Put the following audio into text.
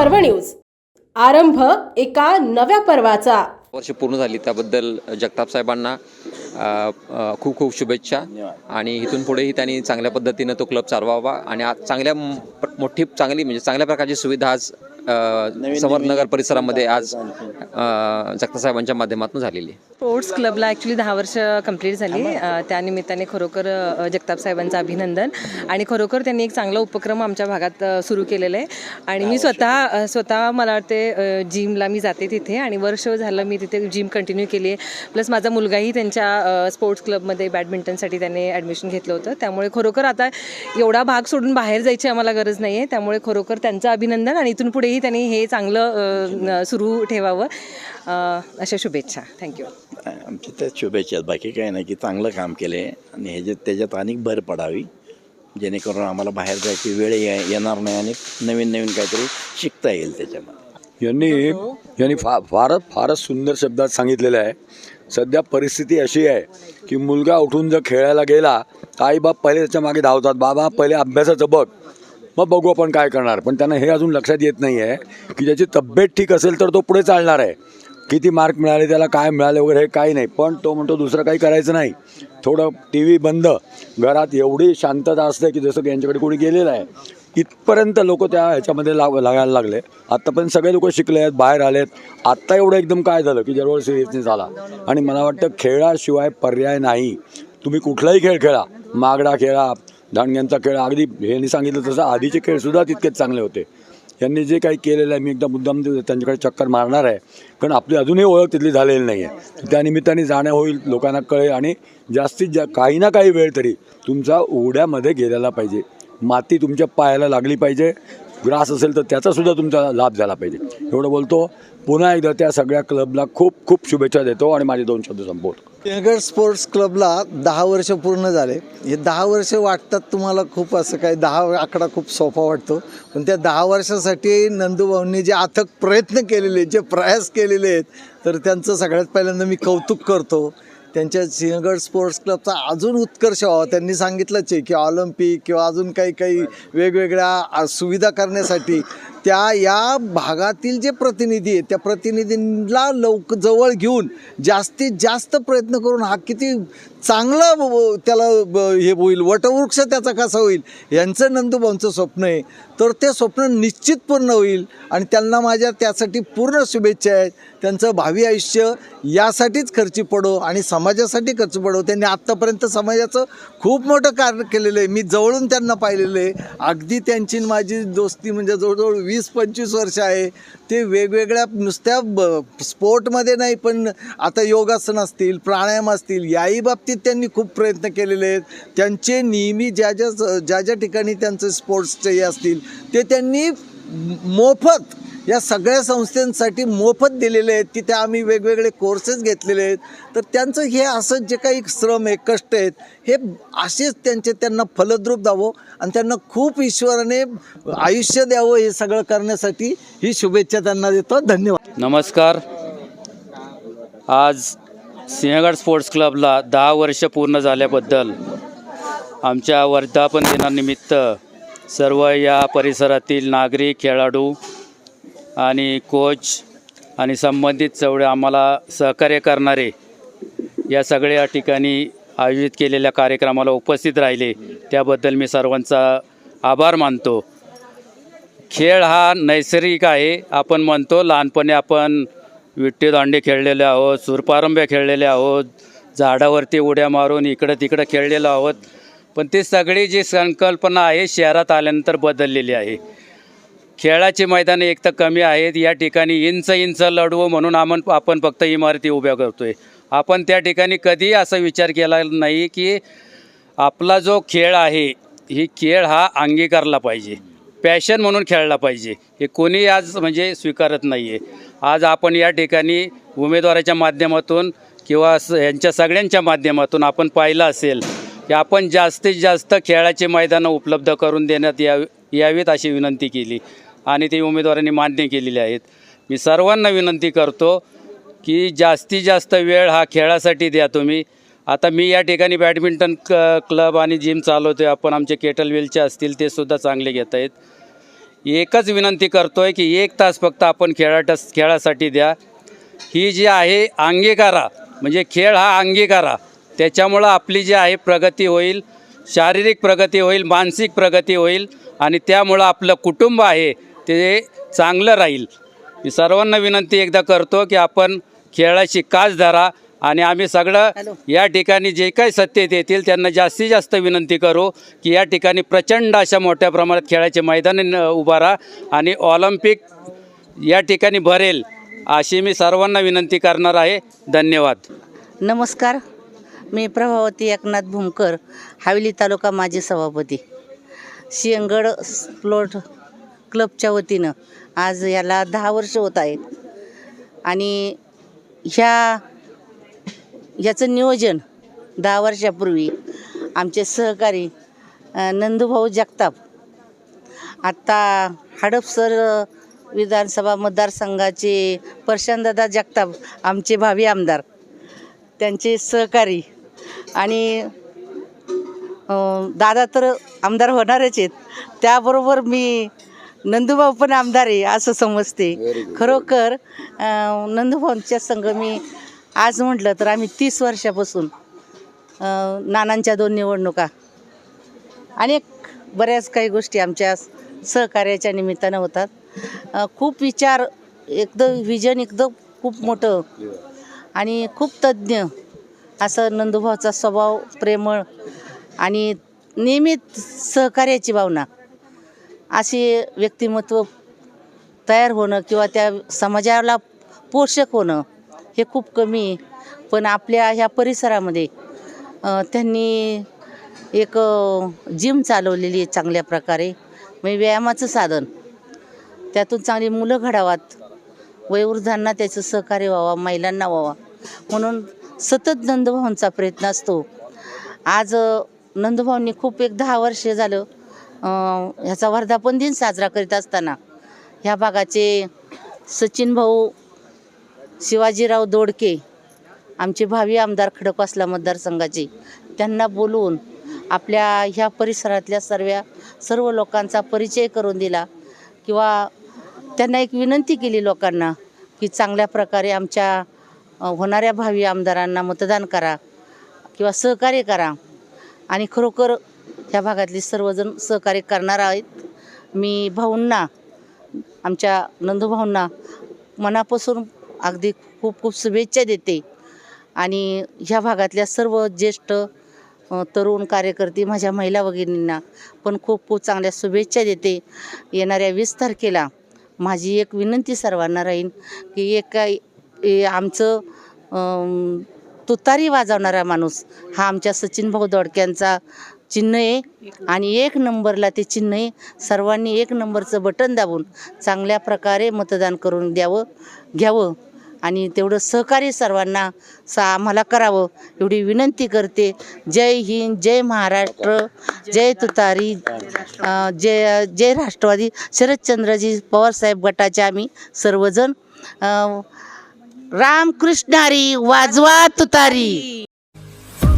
पर्व न्यूज. आरंभ एका नव्या पर्वाचा. वर्ष पूर्ण झाली त्याबद्दल जगताप साहेबांना खूप खूप शुभेच्छा. आणि इथून पुढेही त्यांनी चांगल्या पद्धतीनं तो क्लब चालवावा. आणि आज चांगल्या मोठी चांगली म्हणजे चांगल्या प्रकारची सुविधा आज अ, समर्थनगर परिसरामध्ये आज अ, जगताप साहेबांच्या माध्यमातून झालेली स्पोर्ट्स क्लबला ॲक्च्युली दहा वर्ष कंप्लीट झाली. त्यानिमित्ताने खरोखर जगताप साहेबांचं अभिनंदन. आणि खरोखर त्यांनी एक चांगला उपक्रम आमच्या भागात सुरू केलेला आहे. आणि मी स्वतः स्वतः मला वाटते जिमला मी जाते तिथे. आणि वर्ष झालं मी तिथे जिम कंटिन्यू केली आहे. प्लस माझा मुलगाही त्यांच्या स्पोर्ट्स क्लबमध्ये बॅडमिंटनसाठी त्याने ॲडमिशन घेतलं होतं. त्यामुळे खरोखर आता एवढा भाग सोडून बाहेर जायची आम्हाला गरज नाही आहे त्यामुळे खरोखर त्यांचं अभिनंदन आणि इथून पुढेही त्यांनी हे चांगलं सुरू ठेवावं. अशा शुभेच्छा. थँक्यू आमची त्यात शुभेच्छा आहेत. बाकी काही नाही की चांगलं काम केलं आहे आणि ह्याच्यात त्याच्यात अनेक भर पडावी. जेणेकरून आम्हाला बाहेर जायची वेळ ये- येणार नाही आणि नवीन नवीन काहीतरी शिकता येईल त्याच्यामध्ये. यांनी यांनी फा फारच फारच सुंदर शब्दात सांगितलेलं आहे. सध्या परिस्थिती अशी आहे की मुलगा उठून जर खेळायला गेला तर आईबाप पहिले त्याच्यामागे धावतात. बाबा पहिले अभ्यासाचं बघ. मग बघू आपण काय करणार. पण त्यांना हे अजून लक्षात येत नाही आहे की ज्याची तब्येत ठीक असेल तर तो पुढे चालणार आहे. किती मार्क मिळाले त्याला काय मिळाले वगैरे हे काही नाही. पण तो म्हणतो दुसरं काही करायचं नाही. थोडं टी व्ही बंद. घरात एवढी शांतता असते की जसं की यांच्याकडे कोणी गेलेलं आहे. इथपर्यंत लोक त्या ह्याच्यामध्ये लाग लागायला लागले. आत्तापर्यंत सगळे लोक शिकले आहेत बाहेर आले आहेत आत्ता एवढं एकदम काय झालं की जवळ सिरियसनेस झाला. आणि मला वाटतं खेळाशिवाय पर्याय नाही. तुम्ही कुठलाही खेळ खेळा. मागडा खेळा दांडग्यांचा खेळ अगदी ह्यांनी सांगितलं तसं आधीचे खेळसुद्धा तितकेच चांगले होते. यांनी जे काही केलेलं आहे मी एकदा मुद्दाम त्यांच्याकडे चक्कर मारणार आहे. कारण आपली अजूनही ओळख तिथली झालेली नाही आहे त्या निमित्ताने होईल लोकांना कळेल आणि जास्तीत जा काही ना काही वेळ तरी तुमचा उड्यामध्ये गेलेला पाहिजे. माती तुमच्या पायाला लागली पाहिजे. ग्रास असेल तर त्याचासुद्धा तुमचा लाभ झाला पाहिजे. एवढं बोलतो. पुन्हा एकदा त्या सगळ्या क्लबला खूप खूप शुभेच्छा देतो आणि माझे दोन शब्द संपवतो. सिंहगड स्पोर्ट्स क्लबला दहा वर्ष पूर्ण झाले. हे दहा वर्ष वाटतात तुम्हाला खूप असं काय दहा आकडा खूप सोपा वाटतो. पण त्या दहा वर्षासाठी नंदूभाऊंनी जे अथक प्रयत्न केलेले आहेत, जे प्रयास केलेले आहेत तर त्यांचं सगळ्यात पहिल्यांदा मी कौतुक करतो. त्यांच्या सिंहगड स्पोर्ट्स क्लबचा अजून उत्कर्ष व्हावा. त्यांनी सांगितलंच आहे की ऑलिम्पिक किंवा अजून काही काही वेगवेगळ्या सुविधा करण्यासाठी त्या या भागातील जे प्रतिनिधी आहेत त्या प्रतिनिधींना लवक जवळ घेऊन जास्तीत जास्त प्रयत्न करून हा किती चांगला त्याला ब- हे होईल वटवृक्ष त्याचा कसा होईल यांचं नंदूभाऊंचं स्वप्न आहे. तर ते स्वप्न निश्चित पूर्ण होईल आणि त्यांना माझ्या त्यासाठी पूर्ण शुभेच्छा आहेत. त्यांचं भावी आयुष्य यासाठीच खर्ची पडो आणि समाजासाठी खर्च पडो. त्यांनी आत्तापर्यंत समाजाचं खूप मोठं कार्य केलेलं आहे. मी जवळून त्यांना पाहिलेलं आहे. अगदी त्यांची माझी दोस्ती म्हणजे जवळजवळ वीस पंचवीस वर्ष आहे. ते वेगवेगळ्या नुसत्या ब स्पोर्टमध्ये नाही पण आता योगासन असतील प्राणायाम असतील याही बाबतीत त्यांनी खूप प्रयत्न केलेले आहेत. त्यांचे नेहमी ज्या ज्या ज्या ज्या ठिकाणी त्यांचे स्पोर्ट्सचे हे असतील ते त्यांनी मोफत या सगळ्या संस्थांसाठी मोफत दिलेले आहेत. तिथे आम्ही वेगवेगळे कोर्सेस घेतलेले आहेत. तर त्यांचं हे असं जे काही श्रम आहे कष्ट आहेत हे असेच त्यांचे त्यांना फलद्रूप द्यावं आणि त्यांना खूप ईश्वराने आयुष्य द्यावं हे सगळं करण्यासाठी ही शुभेच्छा त्यांना देतो. धन्यवाद. नमस्कार. आज सिंहगड स्पोर्ट्स क्लबला दहा वर्ष पूर्ण झाल्याबद्दल आमच्या वर्धापन दिनानिमित्त सर्व या परिसरातील नागरिक खेळाडू आणि कोच आणि संबंधित चौडे आम्हाला सहकार्य करणारे या सगळ्या ठिकाणी आयोजित केलेल्या कार्यक्रमाला उपस्थित राहिले. त्याबद्दल मी सर्वांचा आभार मानतो. खेळ हा नैसर्गिक आहे. आपण म्हणतो लहानपणी आपण विट्टी दांडे खेळलेले आहोत सुरपारंब्या खेळलेले आहोत झाडावरती उड्या मारून इकडं तिकडं खेळलेलो आहोत. पण ती सगळी जी संकल्पना आहे शहरात आल्यानंतर बदललेली आहे. खेळाची मैदाने एक तर कमी आहेत. या ठिकाणी इंच इंच लढवू म्हणून आपण आपण फक्त इमारती उभ्या करतो आहे आपण त्या ठिकाणी कधीही असा विचार केला नाही की आपला जो खेळ आहे ही खेळ हा अंगीकारला पाहिजे. पॅशन म्हणून खेळला पाहिजे. हे कोणी आज म्हणजे स्वीकारत नाही आहे आज आपण या ठिकाणी उमेदवाराच्या माध्यमातून किंवा यांच्या सगळ्यांच्या माध्यमातून आपण पाहिलं असेल की आपण जास्तीत जास्त खेळाचे मैदानं उपलब्ध करून देण्यात यावी यावीत अशी विनंती केली. आणि ते उमेदवारांनी मान्य केलेली आहेत. मी सर्वांना विनंती करतो की जास्तीत जास्त वेळ हा खेळासाठी द्या तुम्ही. आता मी या ठिकाणी बॅडमिंटन क क्लब आणि जिम चालवतो आहे आपण आमचे केटल वेलचे असतील ते सुद्धा चांगले घेत आहेत. एकच विनंती करतो आहे की एक तास फक्त आपण खेळाट खेळासाठी द्या. ही जी आहे अंगीकारा म्हणजे खेळ हा अंगीकारा. त्याच्यामुळं आपली जी आहे प्रगती होईल शारीरिक प्रगती होईल मानसिक प्रगती होईल आणि त्यामुळं आपलं कुटुंब आहे. ते चांगलं राहील. मी सर्वांना विनंती एकदा करतो की आपण खेळाची कास धरा आणि आम्ही सगळं या ठिकाणी जे काही सत्तेत येतील त्यांना जास्तीत जास्त विनंती करू की या ठिकाणी प्रचंड अशा मोठ्या प्रमाणात खेळाचे मैदान उभारा आणि ऑलिम्पिक या ठिकाणी भरेल अशी मी सर्वांना विनंती करणार आहे. धन्यवाद. नमस्कार. मी प्रभावती एकनाथ भूमकर हावेली तालुका माजी सभापती. सिंहगड स्प्लोट क्लबच्या वतीनं आज याला दहा वर्ष होत आहेत. आणि ह्या ह्याचं नियोजन दहा वर्षापूर्वी आमचे सहकारी नंदूभाऊ जगताप आत्ता हडपसर विधानसभा मतदारसंघाचे प्रशांतदादा जगताप आमचे भावी आमदार त्यांचे सहकारी आणि दादा तर आमदार होणारच आहेत. त्याबरोबर मी नंदूभाऊ पण आमदार आहे असं समजते. खरोखर अं, नंदूभाऊंच्या संघ मी आज म्हटलं तर आम्ही तीस वर्षापासून अं, नानांच्या दोन निवडणुका. अनेक बऱ्याच काही गोष्टी आमच्या सहकार्याच्या निमित्तानं होतात. अं, खूप विचार एकदम विजन एकदम खूप मोठं. आणि खूप तज्ज्ञ असं नंदुभाऊचा स्वभाव प्रेमळ आणि नियमित सहकार्याची भावना. असे व्यक्तिमत्व तयार होणं किंवा त्या समाजाला पोषक होणं हे खूप कमी आहे. पण आपल्या ह्या परिसरामध्ये त्यांनी एक जिम चालवलेली आहे चांगल्या प्रकारे. म्हणजे व्यायामाचं साधन. त्यातून चांगली मुलं घडावात. वयोवृद्धांना त्याचं सहकार्य व्हावा महिलांना व्हावा. म्हणून सतत नंदभाऊंचा प्रयत्न असतो. आज नंदभाऊंनी खूप एक दहा वर्ष झालं ह्याचा वर्धापन दिन साजरा करीत असताना. ह्या भागाचे सचिन भाऊ शिवाजीराव दोडके आमचे भावी आमदार खडकवासला मतदारसंघाचे त्यांना बोलवून आपल्या ह्या परिसरातल्या सर्व सर्व लोकांचा परिचय करून दिला. किंवा त्यांना एक विनंती केली लोकांना की चांगल्या प्रकारे आमच्या होणाऱ्या भावी आमदारांना मतदान करा किंवा सहकार्य करा. आणि खरोखर ह्या भागातली सर्वजण सहकार्य करणार आहेत. मी भाऊंना आमच्या नंदूभाऊंना मनापासून अगदी खूप खूप शुभेच्छा देते. आणि ह्या भागातल्या सर्व ज्येष्ठ तरुण कार्यकर्ते माझ्या महिला भगिनींना पण खूप खूप चांगल्या शुभेच्छा देते. येणाऱ्या वीस तारखेला माझी एक विनंती सर्वांना राहीन की एका ए- आमचं तुतारी वाजवणारा माणूस हा आमच्या सचिन भाऊ दोडक्यांचा चिन्ह आहे. आणि एक नंबरला ते चिन्ह आहे. सर्वांनी एक नंबरचं बटन दाबून चांगल्या प्रकारे मतदान करून द्यावं घ्यावं. आणि तेवढं सहकार्य सर्वांना सा आम्हाला करावं एवढी विनंती करते. जय हिंद जय महाराष्ट्र जय तुतारी जय जय राष्ट्रवादी. शरदचंद्रजी पवारसाहेब गटाचे आम्ही सर्वजण रामकृष्णारी वाजवा तुतारी.